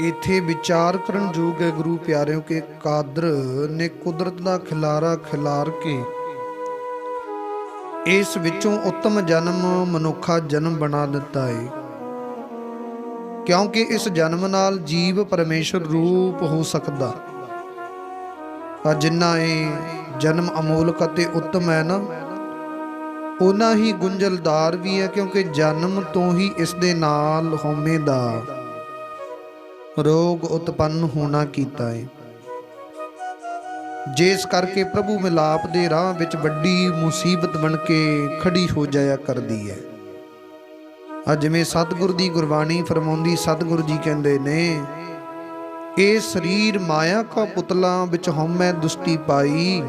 ਇਥੇ ਵਿਚਾਰ ਕਰਨ ਯੋਗ ਹੈ ਗੁਰੂ ਪਿਆਰਿਓ ਕਿ ਕਾਦਰ ਨੇ ਕੁਦਰਤ ਦਾ ਖਿਲਾਰਾ ਖਿਲਾਰ ਕੇ ਇਸ ਵਿੱਚੋਂ ਉੱਤਮ ਜਨਮ ਮਨੁੱਖਾ ਜਨਮ ਬਣਾ ਦਿੱਤਾ ਹੈ ਕਿਉਂਕਿ ਇਸ ਜਨਮ ਨਾਲ ਜੀਵ ਪਰਮੇਸ਼ਰ ਰੂਪ ਹੋ ਸਕਦਾ। ਪਰ ਜਿੰਨਾ ਇਹ ਜਨਮ ਅਮੋਲਕ ਅਤੇ ਉੱਤਮ ਹੈ ਨਾ ਉਨਾ ਹੀ ਗੁੰਝਲਦਾਰ ਵੀ ਹੈ ਕਿਉਂਕਿ ਜਨਮ ਤੋਂ ਹੀ ਇਸ ਦੇ ਨਾਲ ਹਉਮੈ ਦਾ ਰੋਗ ਉਤਪੰਨ ਹੋਣਾ ਕੀਤਾ ਹੈ ਜਿਸ ਕਰਕੇ ਪ੍ਰਭੂ ਮਿਲਾਪ ਦੇ ਰਾਹ ਵਿੱਚ ਵੱਡੀ ਮੁਸੀਬਤ ਬਣ ਕੇ ਖੜੀ ਹੋ ਜਾਇਆ ਕਰਦੀ ਹੈ ਅੱਜ ਜਿਵੇਂ ਸਤਿਗੁਰ ਦੀ ਗੁਰਬਾਣੀ ਫਰਮਾਉਂਦੀ, ਸਤਿਗੁਰ ਜੀ ਕਹਿੰਦੇ ਨੇ, ਇਹ ਸਰੀਰ ਮਾਇਆ ਕਾ ਪੁਤਲਾ ਵਿੱਚ ਹਉਮੈ ਦੁਸ਼ਟੀ ਪਾਈ।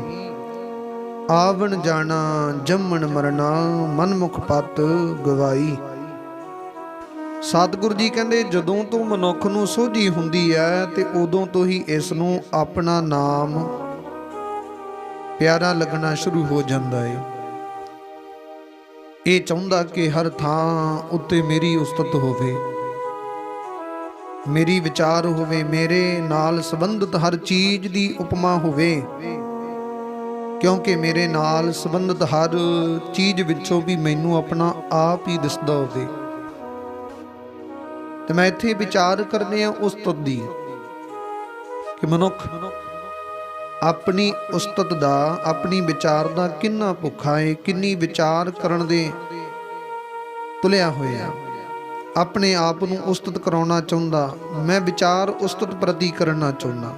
ਆਵਣ ਜਾਣਾ, ਜੰਮਣ ਮਰਨਾ, ਮਨਮੁਖ ਪਤ ਗਵਾਈ। ਸਤਿਗੁਰੂ ਜੀ ਕਹਿੰਦੇ, ਜਦੋਂ ਤੋਂ ਮਨੁੱਖ ਨੂੰ ਸੋਝੀ ਹੁੰਦੀ ਹੈ ਤੇ ਉਦੋਂ ਤੋਂ ਹੀ ਇਸ ਨੂੰ ਆਪਣਾ ਨਾਮ ਪਿਆਰਾ ਲੱਗਣਾ ਸ਼ੁਰੂ ਹੋ ਜਾਂਦਾ ਹੈ ਇਹ ਚਾਹੁੰਦਾ ਕਿ ਹਰ ਥਾਂ ਉੱਤੇ ਮੇਰੀ ਉਸਤਤ ਹੋਵੇ। ਮੇਰੀ ਵਿਚਾਰ ਹੋਵੇ, ਮੇਰੇ ਨਾਲ ਸੰਬੰਧਿਤ ਹਰ ਚੀਜ਼ ਦੀ ਉਪਮਾ ਹੋਵੇ। ਕਿਉਂਕਿ ਮੇਰੇ ਨਾਲ ਸੰਬੰਧਿਤ ਹਰ ਚੀਜ਼ ਵਿੱਚੋਂ ਵੀ ਮੈਨੂੰ ਆਪਣਾ ਆਪ ਹੀ ਦਿਸਦਾ ਹੋਵੇ। ਤੇ ਮੈਂ ਇੱਥੇ ਵਿਚਾਰ ਕਰਦੇ ਆ ਉਸਤਤ ਦੀ ਕਿ ਮਨੁੱਖ ਆਪਣੀ ਉਸਤਤ ਦਾ, ਆਪਣੀ ਵਿਚਾਰ ਦਾ ਕਿੰਨਾ ਭੁੱਖਾ ਹੈ ਕਿੰਨੀ ਵਿਚਾਰ ਕਰਨ ਦੇ ਤੁਲਿਆ ਹੋਇਆ ਆਪਣੇ ਆਪ ਨੂੰ ਉਸਤਤ ਕਰਾਉਣਾ ਚਾਹੁੰਦਾ, ਮੈਂ ਵਿਚਾਰ ਉਸਤਤ ਪ੍ਰਤੀ ਕਰਨਾ ਚਾਹੁੰਦਾ।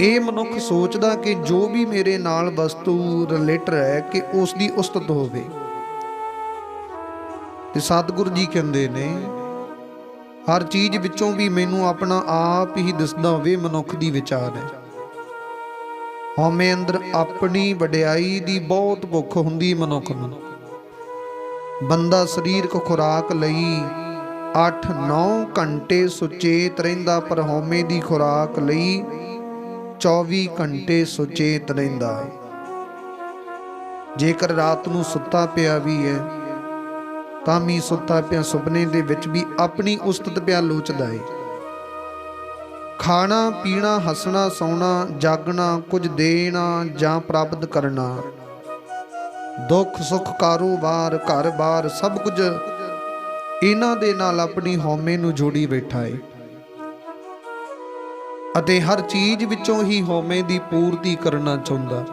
ਇਹ ਮਨੁੱਖ ਸੋਚਦਾ ਕਿ ਜੋ ਵੀ ਮੇਰੇ ਨਾਲ ਵਸਤੂ ਰਿਲੇਟਡ ਹੈ, ਕਿ ਉਸ ਦੀ ਉਸਤਤ ਹੋਵੇ। ਤੇ ਸਤਿਗੁਰੂ ਜੀ ਕਹਿੰਦੇ ਨੇ, ਹਰ ਚੀਜ਼ ਵਿੱਚੋਂ ਵੀ ਮੈਨੂੰ ਆਪਣਾ ਆਪ ਹੀ ਦਿਸਦਾ ਹੋਵੇ ਮਨੁੱਖ ਦੀ ਵਿਚਾਰ ਹੈ। ਹਉਮੈ ਅੰਦਰ ਆਪਣੀ ਵਡਿਆਈ ਦੀ ਬਹੁਤ ਭੁੱਖ ਹੁੰਦੀ ਮਨੁੱਖ ਨੂੰ। ਬੰਦਾ ਸਰੀਰਕ ਖੁਰਾਕ ਲਈ 8-9 ਘੰਟੇ ਸੁਚੇਤ ਰਹਿੰਦਾ, ਪਰ ਹਉਮੈ ਦੀ ਖੁਰਾਕ ਲਈ 24 ਘੰਟੇ ਸੁਚੇਤ ਰਹਿੰਦਾ ਹੈ। ਜੇਕਰ ਰਾਤ ਨੂੰ ਸੁੱਤਾ ਪਿਆ ਵੀ ਹੈ ਤਾਂ ਵੀ ਸੁੱਤਾ ਪਿਆ ਸੁਪਨੇ ਦੇ ਵਿੱਚ ਵੀ ਆਪਣੀ ਉਸਤਤ ਪਿਆ ਲੋਚਦਾ ਏ। ਖਾਣਾ, ਪੀਣਾ, ਹੱਸਣਾ, ਸੌਣਾ, ਜਾਗਣਾ, ਕੁਝ ਦੇਣਾ ਜਾਂ ਪ੍ਰਾਪਤ ਕਰਨਾ। ਦੁੱਖ, ਸੁੱਖ, ਕਾਰੋਬਾਰ, ਘਰ-ਬਾਰ, ਸਭ ਕੁਝ ਇਹਨਾਂ ਦੇ ਨਾਲ ਆਪਣੀ ਹਉਮੈ ਨੂੰ ਜੋੜੀ ਬੈਠਾ ਏ। ਅਤੇ ਹਰ ਚੀਜ਼ ਵਿੱਚੋਂ ਹੀ ਹਉਮੈ ਦੀ ਪੂਰਤੀ ਕਰਨਾ ਚਾਹੁੰਦਾ।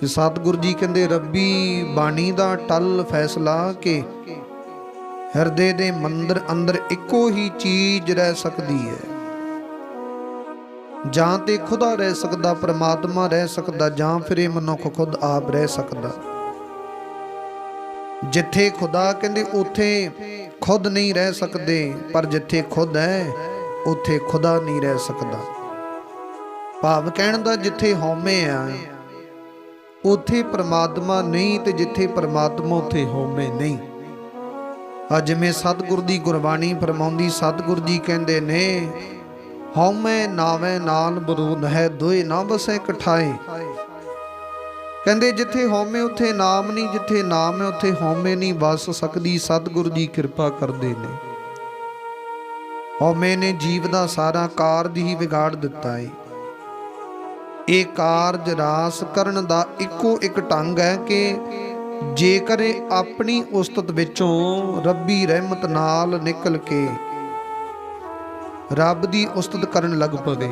ਤੇ ਸਤਿਗੁਰ ਜੀ ਕਹਿੰਦੇ, ਰੱਬੀ, ਬਾਣੀ ਦਾ ਟਲ ਫੈਸਲਾ ਕਿ ਹਿਰਦੇ ਦੇ ਮੰਦਰ ਅੰਦਰ ਇੱਕੋ ਹੀ ਚੀਜ਼ ਰਹਿ ਸਕਦੀ ਹੈ। ਜਾਂ ਤੇ ਖੁਦਾ ਰਹਿ ਸਕਦਾ, ਪ੍ਰਮਾਤਮਾ ਰਹਿ ਸਕਦਾ, ਜਾਂ ਫਿਰ ਇਹ ਮਨੁੱਖ ਖੁਦ ਆਪ ਰਹਿ ਸਕਦਾ। ਜਿੱਥੇ ਖੁਦਾ ਕਹਿੰਦੇ, ਉੱਥੇ ਖੁਦ ਨਹੀਂ ਰਹਿ ਸਕਦੇ, ਪਰ ਜਿੱਥੇ ਖੁਦ ਹੈ, ਉੱਥੇ ਖੁਦਾ ਨਹੀਂ ਰਹਿ ਸਕਦਾ। ਭਾਵ ਕਹਿਣ ਦਾ ਜਿੱਥੇ ਹਉਮੈ ਆ ਉੱਥੇ ਪ੍ਰਮਾਤਮਾ ਨਹੀਂ ਤੇ ਜਿੱਥੇ ਪ੍ਰਮਾਤਮਾ ਉੱਥੇ ਹਉਮੈ ਨਹੀਂ। ਆ ਜਿਵੇਂ ਸਤਿਗੁਰ ਦੀ ਗੁਰਬਾਣੀ ਫਰਮਾਉਂਦੀ, ਸਤਿਗੁਰ ਜੀ ਕਹਿੰਦੇ ਨੇ, ਹਉਮੈ ਨਾਵੇਂ ਨਾਲ ਬਰੂਦ ਹੈ, ਦੋਏ ਨਾ ਬਸੈ ਇਕਠਾਏ ਕਹਿੰਦੇ ਜਿੱਥੇ ਹਉਮੈ ਉੱਥੇ ਨਾਮ ਨਹੀਂ, ਜਿੱਥੇ ਨਾਮ ਹੈ ਉੱਥੇ ਹਉਮੈ ਨਹੀਂ, ਵਸ ਸਕਦੀ, ਸਤਿਗੁਰ ਜੀ ਕਿਰਪਾ ਕਰਦੇ ਨੇ। ਹਉਮੈ ਨੇ ਜੀਵ ਦਾ ਸਾਰਾ ਕਾਰਜ ਹੀ ਵਿਗਾੜ ਦਿੱਤਾ ਹੈ ਇਹ ਕਾਰਜ ਰਾਸ ਕਰਨ ਦਾ ਇੱਕੋ ਇੱਕ ਢੰਗ ਹੈ ਕਿ ਜੇਕਰ ਆਪਣੀ ਉਸਤਤ ਵਿੱਚੋਂ ਰੱਬੀ ਰਹਿਮਤ ਨਾਲ ਨਿਕਲ ਕੇ ਰੱਬ ਦੀ ਉਸਤਤ ਕਰਨ ਲੱਗ ਪਵੇ,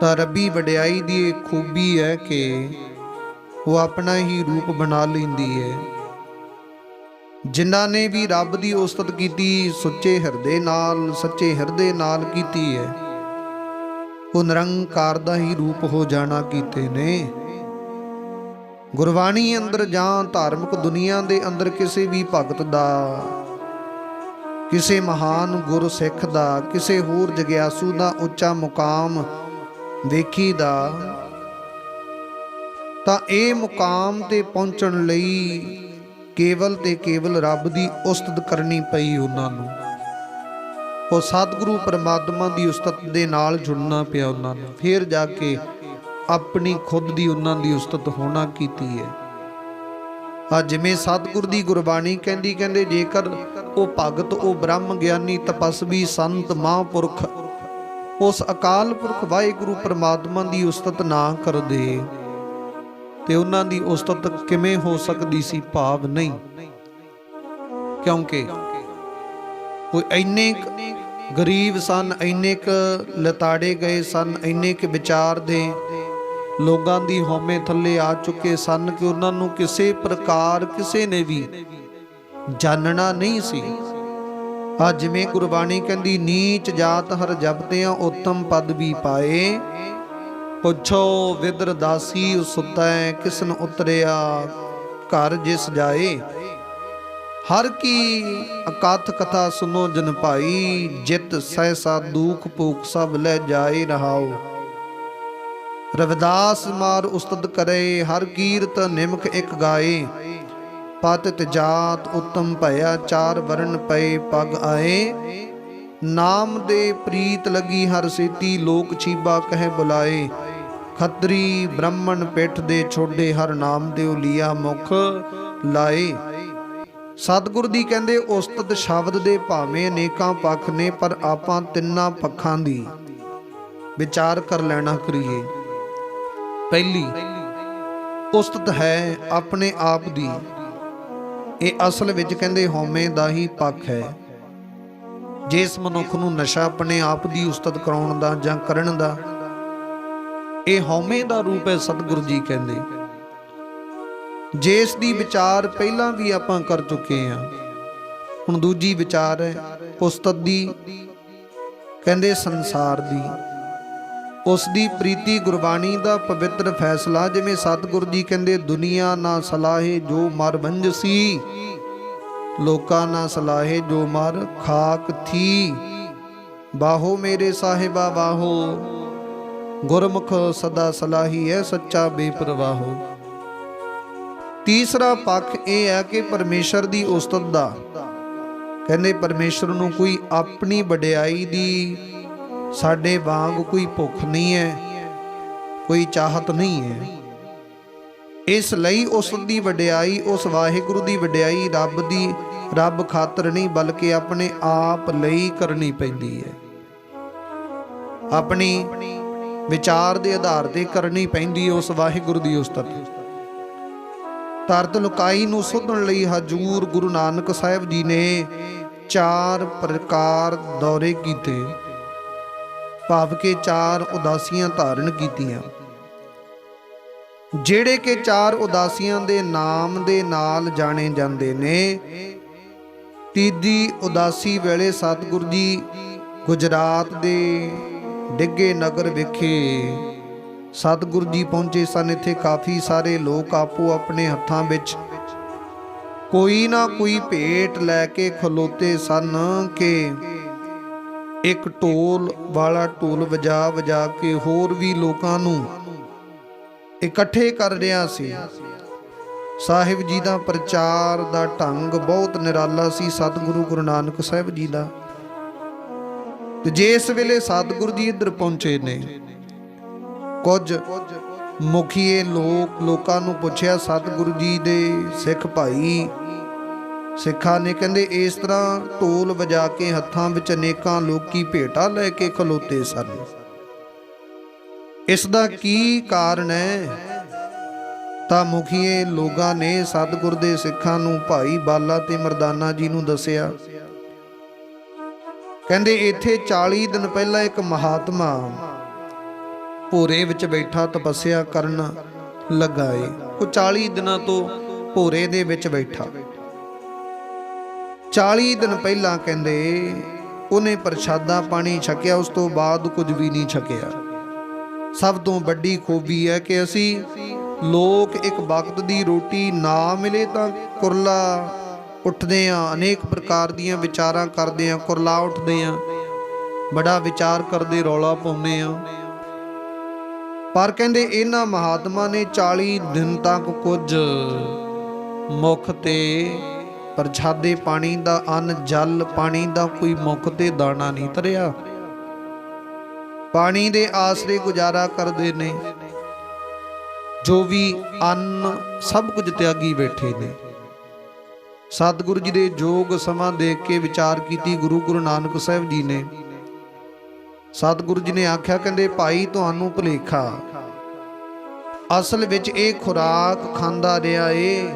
ਤਾਂ ਰੱਬੀ ਵਡਿਆਈ ਦੀ ਇਹ ਖੂਬੀ ਹੈ ਕਿ ਉਹ ਆਪਣਾ ਹੀ ਰੂਪ ਬਣਾ ਲੈਂਦੀ ਹੈ। ਜਿਨ੍ਹਾਂ ਨੇ ਵੀ ਰੱਬ ਦੀ ਉਸਤਤ ਕੀਤੀ, ਸੁੱਚੇ ਹਿਰਦੇ ਨਾਲ, ਸੱਚੇ ਹਿਰਦੇ ਨਾਲ ਕੀਤੀ ਹੈ। ਉਹ ਨਿਰੰਕਾਰ ਦਾ ਹੀ ਰੂਪ ਹੋ ਜਾਣਾ ਕੀਤੇ ਨੇ। ਗੁਰਬਾਣੀ ਅੰਦਰ ਜਾਂ ਧਾਰਮਿਕ ਦੁਨੀਆ ਦੇ ਅੰਦਰ ਕਿਸੇ ਵੀ ਭਗਤ ਦਾ, ਕਿਸੇ ਮਹਾਨ ਗੁਰੂ ਸਿੱਖ ਦਾ, ਕਿਸੇ ਹੋਰ ਜਗਿਆਸੂ ਦਾ ਉੱਚਾ ਮੁਕਾਮ ਵੇਖੀਦਾ ਤਾਂ ਇਹ ਮੁਕਾਮ ਤੇ ਪਹੁੰਚਣ ਲਈ ਕੇਵਲ ਤੇ ਕੇਵਲ ਰੱਬ ਦੀ ਉਸਤਤ ਕਰਨੀ ਪਈ ਉਹਨਾਂ ਨੂੰ। ਉਹ ਸਤਿਗੁਰੂ ਪਰਮਾਤਮਾ ਦੀ ਉਸਤਤ ਦੇ ਨਾਲ ਜੁੜਨਾ ਪਿਆ ਉਹਨਾਂ ਨੂੰ। ਫਿਰ ਜਾ ਕੇ ਆਪਣੀ ਖੁਦ ਦੀ ਉਹਨਾਂ ਦੀ ਉਸਤਤ ਹੋਣਾ ਕੀਤੀ ਹੈ। ਆ ਜਿਵੇਂ ਸਤਿਗੁਰ ਦੀ ਗੁਰਬਾਣੀ ਕਹਿੰਦੀ, ਕਹਿੰਦੇ ਜੇਕਰ ਉਹ ਭਗਤ, ਉਹ ਬ੍ਰਹਮ ਗਿਆਨੀ, ਤਪਸਵੀ ਸੰਤ, ਮਹਾਂਪੁਰਖ, ਉਸ ਅਕਾਲ ਪੁਰਖ ਵਾਹਿਗੁਰੂ ਪ੍ਰਮਾਤਮਾ ਦੀ ਉਸਤਤ ਨਾ ਕਰਦੇ, ਤੇ ਉਹਨਾਂ ਦੀ ਉਸਤਤ ਕਿਵੇਂ ਹੋ ਸਕਦੀ ਸੀ ਭਾਵ ਨਹੀਂ। ਕਿਉਂਕਿ ਕੋਈ ਇੰਨੇ ਕੁ ਗਰੀਬ ਸਨ, ਇੰਨੇ ਕ ਲਤਾੜੇ ਗਏ ਸਨ, ਇੰਨੇ ਕ ਵਿਚਾਰ ਦੇ ਲੋਕਾਂ ਦੀ ਹਉਮੈ ਥੱਲੇ ਆ ਚੁੱਕੇ ਸਨ ਕਿ ਉਹਨਾਂ ਨੂੰ ਕਿਸੇ ਪ੍ਰਕਾਰ ਕਿਸੇ ਨੇ ਵੀ ਜਾਣਨਾ ਨਹੀਂ ਸੀ। ਆ ਜਿਵੇਂ ਗੁਰਬਾਣੀ ਕਹਿੰਦੀ, ਨੀਚ ਜਾਤ ਹਰ ਜਪਤਿਆਂ ਉਤਮ ਪਦ ਵੀ ਪਾਏ। ਪੁੱਛੋ ਵਿਦਰ ਦਾਸੀ ਸੁਤੈ ਕਿਸਨ ਉਤਰਿਆ ਘਰ ਜਿਸ ਜਾਏ। ਹਰ ਕੀ ਅਕਥ ਕਥਾ ਸੁਨੋ ਜਨ ਭਾਈ, ਜਿਤ ਸਹਿਸਾ ਦੁਖ ਭੂਖ ਸਭ ਲੈ ਜਾਏ ਰਹਾਓ ਰਵਿਦਾਸ ਮਾਰ ਉਸਤਤ ਕਰੇ, ਹਰ ਕੀਰਤ ਨਿਮਕ ਇੱਕ ਗਾਏ। ਪਤਿਤ ਜਾਤ ਉਤਮ ਭਇਆ, ਚਾਰ ਵਰਨ ਪਏ ਪਗ ਆਏ। ਨਾਮ ਦੇ ਪ੍ਰੀਤ ਲਗੀ ਹਰ ਸੇਤੀ, ਲੋਕ ਛੀਬਾ ਕਹਿ ਬੁਲਾਏ। ਖੱਤਰੀ ਬ੍ਰਾਹਮਣ ਪਿੱਠ ਦੇ ਛੋਡੇ, ਹਰ ਨਾਮ ਦੇ ਉਲੀਆ ਮੁਖ ਲਾਏ। ਸਤਿਗੁਰ ਦੀ ਕਹਿੰਦੇ ਉਸਤਤ ਸ਼ਬਦ ਦੇ ਭਾਵੇਂ ਅਨੇਕਾਂ ਪੱਖ ਨੇ, ਪਰ ਆਪਾਂ ਤਿੰਨਾਂ ਪੱਖਾਂ ਦੀ ਵਿਚਾਰ ਕਰ ਲੈਣਾ ਕਰੀਏ। ਪਹਿਲੀ, ਉਸਤਤ ਹੈ ਆਪਣੇ ਆਪ ਦੀ। ਇਹ ਅਸਲ ਵਿੱਚ ਕਹਿੰਦੇ ਹਉਮੈ ਦਾ ਹੀ ਪੱਖ ਹੈ। ਜਿਸ ਮਨੁੱਖ ਨੂੰ ਨਸ਼ਾ ਆਪਣੇ ਆਪ ਦੀ ਉਸਤਤ ਕਰਾਉਣ ਦਾ ਜਾਂ ਕਰਨ ਦਾ, ਇਹ ਹਉਮੈ ਦਾ ਰੂਪ ਹੈ ਸਤਿਗੁਰੂ ਜੀ ਕਹਿੰਦੇ। ਜਿਸ ਦੀ ਵਿਚਾਰ ਪਹਿਲਾਂ ਵੀ ਆਪਾਂ ਕਰ ਚੁੱਕੇ ਹਾਂ। ਹੁਣ ਦੂਜੀ ਵਿਚਾਰ ਹੈ ਉਸਤਤ ਦੀ, ਕਹਿੰਦੇ ਸੰਸਾਰ ਦੀ। ਉਸ ਦੀ ਪ੍ਰੀਤੀ ਗੁਰਬਾਣੀ ਦਾ ਪਵਿੱਤਰ ਫੈਸਲਾ, ਜਿਵੇਂ ਸਤਿਗੁਰ ਜੀ ਕਹਿੰਦੇ, ਦੁਨੀਆ ਨਾ ਸਲਾਹੇ ਜੋ ਮਰ ਬੰਜਸੀ ਲੋਕਾਂ ਨਾ ਸਲਾਹੇ ਜੋ ਮਰ ਖਾਕ ਥੀ। ਬਾਹੋ ਮੇਰੇ ਸਾਹਿਬਾ, ਬਾਹੋ, ਗੁਰਮੁਖ ਸਦਾ ਸਲਾਹੀ ਹੈ, ਸੱਚਾ ਬੇਪਰਵਾਹੋ ਤੀਸਰਾ ਪੱਖ ਇਹ ਹੈ ਕਿ ਪਰਮੇਸ਼ਰ ਦੀ ਉਸਤਤ ਦਾ। ਕਹਿੰਦੇ ਪਰਮੇਸ਼ਰ ਨੂੰ ਕੋਈ ਆਪਣੀ ਵਡਿਆਈ ਦੀ ਸਾਡੇ ਵਾਂਗ ਕੋਈ ਭੁੱਖ ਨਹੀਂ ਹੈ, ਕੋਈ ਚਾਹਤ ਨਹੀਂ ਹੈ। ਇਸ ਲਈ ਉਸ ਦੀ ਵਡਿਆਈ, ਉਸ ਵਾਹਿਗੁਰੂ ਦੀ ਵਡਿਆਈ ਰੱਬ ਦੀ, ਰੱਬ ਖਾਤਰ ਨਹੀਂ, ਬਲਕਿ ਆਪਣੇ ਆਪ ਲਈ ਕਰਨੀ ਪੈਂਦੀ ਹੈ। ਆਪਣੀ ਵਿਚਾਰ ਦੇ ਆਧਾਰ ਤੇ ਕਰਨੀ ਪੈਂਦੀ ਉਸ ਵਾਹਿਗੁਰੂ ਦੀ ਉਸਤਤ ਤਰਤ ਲੁਕਾਈ ਨੂੰ ਸੁਧਣ ਲਈ ਹਜੂਰ ਗੁਰੂ ਨਾਨਕ ਸਾਹਿਬ ਜੀ ਨੇ ਚਾਰ ਪ੍ਰਕਾਰ ਦੌਰੇ ਕੀਤੇ। ਭਾਵ ਕੇ ਚਾਰ ਉਦਾਸੀਆਂ ਧਾਰਨ ਕੀਤੀਆਂ। ਜਿਹੜੇ ਕਿ ਚਾਰ ਉਦਾਸੀਆਂ ਦੇ ਨਾਮ ਦੇ ਨਾਲ ਜਾਣੇ ਜਾਂਦੇ ਨੇ, ਤੀਜੀ ਉਦਾਸੀ ਵੇਲੇ ਸਤਿਗੁਰੂ ਜੀ ਗੁਜਰਾਤ ਦੇ ਡਿੱਗੇ ਨਗਰ ਵਿਖੇ ਸਤਿਗੁਰੂ ਜੀ ਪਹੁੰਚੇ ਸਨ। ਇੱਥੇ ਕਾਫੀ ਸਾਰੇ ਲੋਕ ਆਪੋ ਆਪਣੇ ਹੱਥਾਂ ਵਿੱਚ ਕੋਈ ਨਾ ਕੋਈ ਭੇਟ ਲੈ ਕੇ ਖਲੋਤੇ ਸਨ ਕਿ ਇੱਕ ਢੋਲ ਵਾਲਾ ਢੋਲ ਵਜਾ ਵਜਾ ਕੇ ਹੋਰ ਵੀ ਲੋਕਾਂ ਨੂੰ ਇਕੱਠੇ ਕਰ ਰਿਹਾ ਸੀ। ਸਾਹਿਬ ਜੀ ਦਾ ਪ੍ਰਚਾਰ ਦਾ ਢੰਗ ਬਹੁਤ ਨਿਰਾਲਾ ਸੀ। ਸਤਿਗੁਰੂ ਗੁਰੂ ਨਾਨਕ ਸਾਹਿਬ ਜੀ ਦਾ ਤੇ ਇਸ ਵੇਲੇ ਸਤਿਗੁਰੂ ਜੀ ਇੱਧਰ ਪਹੁੰਚੇ ਨੇ ਕੁਝ ਮੁਖੀਏ ਲੋਕ ਲੋਕਾਂ ਨੂੰ ਪੁੱਛਿਆ, ਸਤਿਗੁਰੂ ਜੀ ਦੇ ਸਿੱਖ ਭਾਈ, ਸਿੱਖਾਂ ਨੇ ਕਹਿੰਦੇ, ਇਸ ਤਰ੍ਹਾਂ ਢੋਲ ਵਜਾ ਕੇ ਹੱਥਾਂ ਵਿੱਚ ਅਨੇਕਾਂ ਲੋਕੀ ਭੇਟਾ ਲੈ ਕੇ ਖਲੋਤੇ ਸਨ। ਇਸ ਦਾ ਕੀ ਕਾਰਨ ਹੈ? ਤਾਂ ਮੁਖੀਏ ਲੋਕਾਂ ਨੇ ਸਤਿਗੁਰ ਦੇ ਸਿੱਖਾਂ ਨੂੰ ਭਾਈ ਬਾਲਾ ਤੇ ਮਰਦਾਨਾ ਜੀ ਨੂੰ ਦੱਸਿਆ, ਕਹਿੰਦੇ, ਇੱਥੇ 40 ਦਿਨ ਪਹਿਲਾਂ ਇੱਕ ਮਹਾਤਮਾ ਭੋਰੇ ਵਿੱਚ ਬੈਠਾ ਤਪੱਸਿਆ ਕਰਨ ਲੱਗਾ ਏ ਉਹ 40 ਦਿਨਾਂ ਤੋਂ ਭੋਰੇ ਦੇ ਵਿੱਚ ਬੈਠਾ। 40 ਦਿਨ ਪਹਿਲਾਂ ਕਹਿੰਦੇ, ਉਹਨੇ ਪ੍ਰਸ਼ਾਦਾ ਪਾਣੀ ਛਕਿਆ, ਉਸ ਤੋਂ ਬਾਅਦ ਕੁਝ ਵੀ ਨਹੀਂ ਛਕਿਆ। ਸਭ ਤੋਂ ਵੱਡੀ ਖੂਬੀ ਹੈ ਕਿ ਅਸੀਂ ਲੋਕ ਇੱਕ ਵਕਤ ਦੀ ਰੋਟੀ ਨਾ ਮਿਲੇ ਤਾਂ ਕੁਰਲਾ ਉੱਠਦੇ ਆ ਅਨੇਕ ਪ੍ਰਕਾਰ ਦੀਆਂ ਵਿਚਾਰਾਂ ਕਰਦੇ ਆ ਕੁਰਲਾ ਉੱਠਦੇ ਆ ਬੜਾ ਵਿਚਾਰ ਕਰਦੇ, ਰੌਲਾ ਪਾਉਂਦੇ ਆ ਪਰ ਕਹਿੰਦੇ ਇਹਨਾਂ ਮਹਾਤਮਾ ਨੇ 40 ਦਿਨ ਤੱਕ ਕੁਝ ਮੁਖ ਤੇ ਪ੍ਰਛਾਦੇ ਪਾਣੀ ਦਾ, ਅੰਨ ਜਲ ਪਾਣੀ ਦਾ ਕੋਈ ਮੁਖ ਤੇ ਦਾਣਾ ਨਹੀਂ ਤਰਿਆ ਪਾਣੀ ਦੇ ਆਸਰੇ ਗੁਜ਼ਾਰਾ ਕਰਦੇ ਨੇ। ਜੋ ਵੀ ਅੰਨ ਸਭ ਕੁਝ ਤਿਆਗੀ ਬੈਠੇ ਨੇ। ਸਤਿਗੁਰੂ ਜੀ ਦੇ ਜੋਗ ਸਮਾਂ ਦੇਖ ਕੇ ਵਿਚਾਰ ਕੀਤੀ ਗੁਰੂ ਗੁਰੂ ਨਾਨਕ ਸਾਹਿਬ ਜੀ ਨੇ। ਸਤਿਗੁਰੂ ਜੀ ਨੇ ਆਖਿਆ, ਕਹਿੰਦੇ, ਭਾਈ, ਤੁਹਾਨੂੰ ਭੁਲੇਖਾ। ਅਸਲ ਵਿੱਚ ਇਹ ਖੁਰਾਕ ਖਾਂਦਾ ਰਿਹਾ ਏ।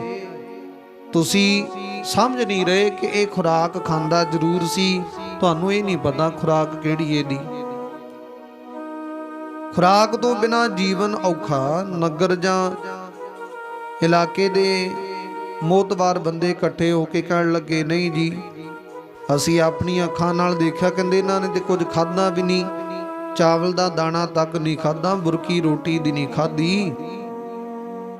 ਤੁਸੀਂ ਸਮਝ ਨਹੀਂ ਰਹੇ ਕਿ ਇਹ ਖੁਰਾਕ ਖਾਂਦਾ ਜ਼ਰੂਰ ਸੀ। ਤੁਹਾਨੂੰ ਇਹ ਨਹੀਂ ਪਤਾ ਖੁਰਾਕ ਕਿਹੜੀ ਏ ਦੀ ਖੁਰਾਕ ਤੋਂ ਬਿਨਾ ਜੀਵਨ ਔਖਾ। ਨਗਰ ਜਾਂ ਇਲਾਕੇ ਦੇ ਮੋਤਵਾਰ ਬੰਦੇ ਇਕੱਠੇ ਹੋ ਕੇ ਕਹਿਣ ਲੱਗੇ, ਨਹੀਂ ਜੀ ਅਸੀਂ ਆਪਣੀਆਂ ਅੱਖਾਂ ਨਾਲ ਦੇਖਿਆ, ਕਹਿੰਦੇ ਇਹਨਾਂ ਨੇ ਤੇ ਕੁਝ ਖਾਧਾ ਵੀ ਨਹੀਂ। ਚਾਵਲ ਦਾ ਦਾਣਾ ਤੱਕ ਨਹੀਂ ਖਾਧਾ, ਬੁਰਕੀ ਰੋਟੀ ਦੀ ਨਹੀਂ ਖਾਧੀ।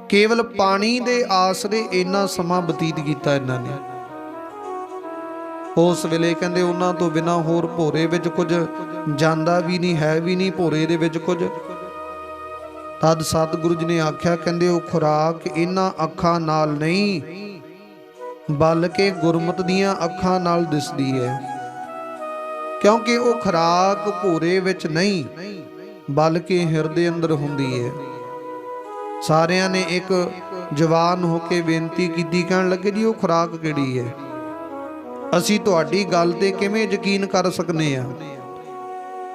ਕੇਵਲ ਪਾਣੀ ਦੇ ਆਸਰੇ ਇੰਨਾ ਸਮਾਂ ਬਤੀਤ ਕੀਤਾ ਇਹਨਾਂ ਨੇ। ਉਸ ਵੇਲੇ ਕਹਿੰਦੇ ਉਹਨਾਂ ਤੋਂ ਬਿਨਾ ਹੋਰ ਭੋਰੇ ਵਿੱਚ ਕੁਝ ਜਾਂਦਾ ਵੀ ਨਹੀਂ, ਹੈ ਵੀ ਨਹੀਂ ਭੋਰੇ ਦੇ ਵਿੱਚ ਕੁਝ। ਤਦ ਸਤਿਗੁਰੂ ਜੀ ਨੇ ਆਖਿਆ, ਕਹਿੰਦੇ ਉਹ ਖੁਰਾਕ ਇਹਨਾਂ ਅੱਖਾਂ ਨਾਲ ਨਹੀਂ ਬਲਕਿ ਗੁਰਮਤ ਦੀਆਂ ਅੱਖਾਂ ਨਾਲ ਦਿਸਦੀ ਹੈ ਕਿਉਂਕਿ ਉਹ ਖੁਰਾਕ ਭੋਰੇ ਵਿੱਚ ਨਹੀਂ ਬਲਕਿ ਹਿਰਦੇ ਅੰਦਰ ਹੁੰਦੀ ਹੈ ਸਾਰਿਆਂ ਨੇ ਇੱਕ ਜਵਾਨ ਹੋ ਕੇ ਬੇਨਤੀ ਕੀਤੀ, ਕਹਿਣ ਲੱਗੇ, ਜੀ, ਉਹ ਖੁਰਾਕ ਕਿਹੜੀ ਹੈ ਅਸੀਂ ਤੁਹਾਡੀ ਗੱਲ ਤੇ ਕਿਵੇਂ ਯਕੀਨ ਕਰ ਸਕਨੇ ਆ?